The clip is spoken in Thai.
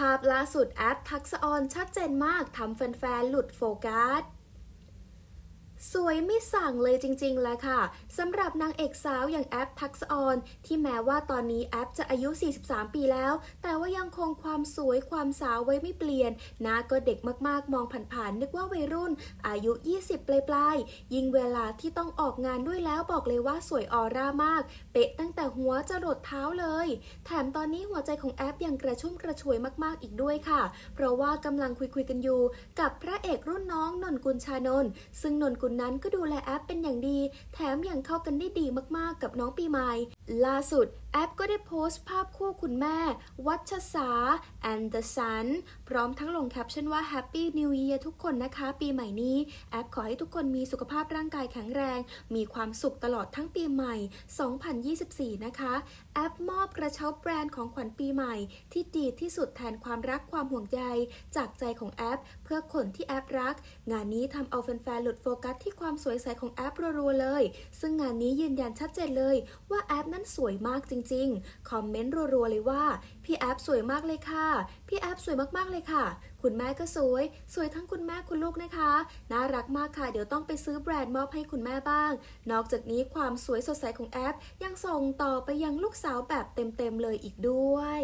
ภาพล่าสุดแอปทักษะออนชัดเจนมากทำแฟนๆหลุดโฟกัส สวยไม่สั่งเลยจริงๆแหละค่ะสำหรับนางเอกสาวอย่างแอปทักษออนที่แม้ว่าตอนนี้แอปจะอายุ 43 ปีแล้ว แต่ว่ายังคงความสวยความสาวไว้ไม่เปลี่ยนหน้าก็เด็กมากๆ มองผ่านๆนึกว่าวัยรุ่น อายุ 20 ปลายๆ ยิ่งเวลาที่ต้องออกงานด้วยแล้วบอกเลยว่าสวยออร่ามาก เป๊ะตั้งแต่หัวจะหลดเท้าเลย แถมตอนนี้หัวใจของแอปยังกระชุ่มกระชวยมากๆอีกด้วยค่ะ เพราะว่ากำลังคุยๆกันอยู่ กับพระเอกรุ่นน้องนนกุลชานนท์ซึ่งนนกุลนั้นก็ดูแลแอปเป็นอย่างดี แถมยังเข้ากันได้ดีมากๆกับน้องปีใหม่ล่าสุดแอปก็ได้โพสต์ภาพคู่คุณแม่ วัชสา and the sun พร้อมทั้งลงแคปชั่นว่า Happy New Year ทุกคนนะคะ ปีใหม่นี้ แอปขอให้ทุกคนมีสุขภาพร่างกายแข็งแรง มีความสุขตลอดทั้งปีใหม่ 2024 นะคะ แอปมอบกระเช้าแบรนด์ของขวัญปีใหม่ ที่ดีที่สุดแทนความรักความห่วงใย จากใจของแอป เพื่อคนที่แอปรัก งานนี้ทำเอาแฟนๆหลุดโฟกัสที่ความสวยใสของแอปรัวๆเลย ซึ่งงานนี้ยืนยันชัดเจนเลยว่าแอปนั้นสวยมากจริงๆ คอมเมนต์รัวๆเลยว่า พี่แอปสวยมากเลยค่ะ พี่แอปสวยมากๆเลยค่ะ คุณแม่ก็สวย สวยทั้งคุณแม่คุณลูกนะคะ น่ารักมากค่ะ เดี๋ยวต้องไปซื้อแบรนด์มอบให้คุณแม่บ้าง นอกจากนี้ความสวยสดใสของแอป ยังส่งต่อไปยังลูกสาวแบบเต็มๆเลยอีกด้วย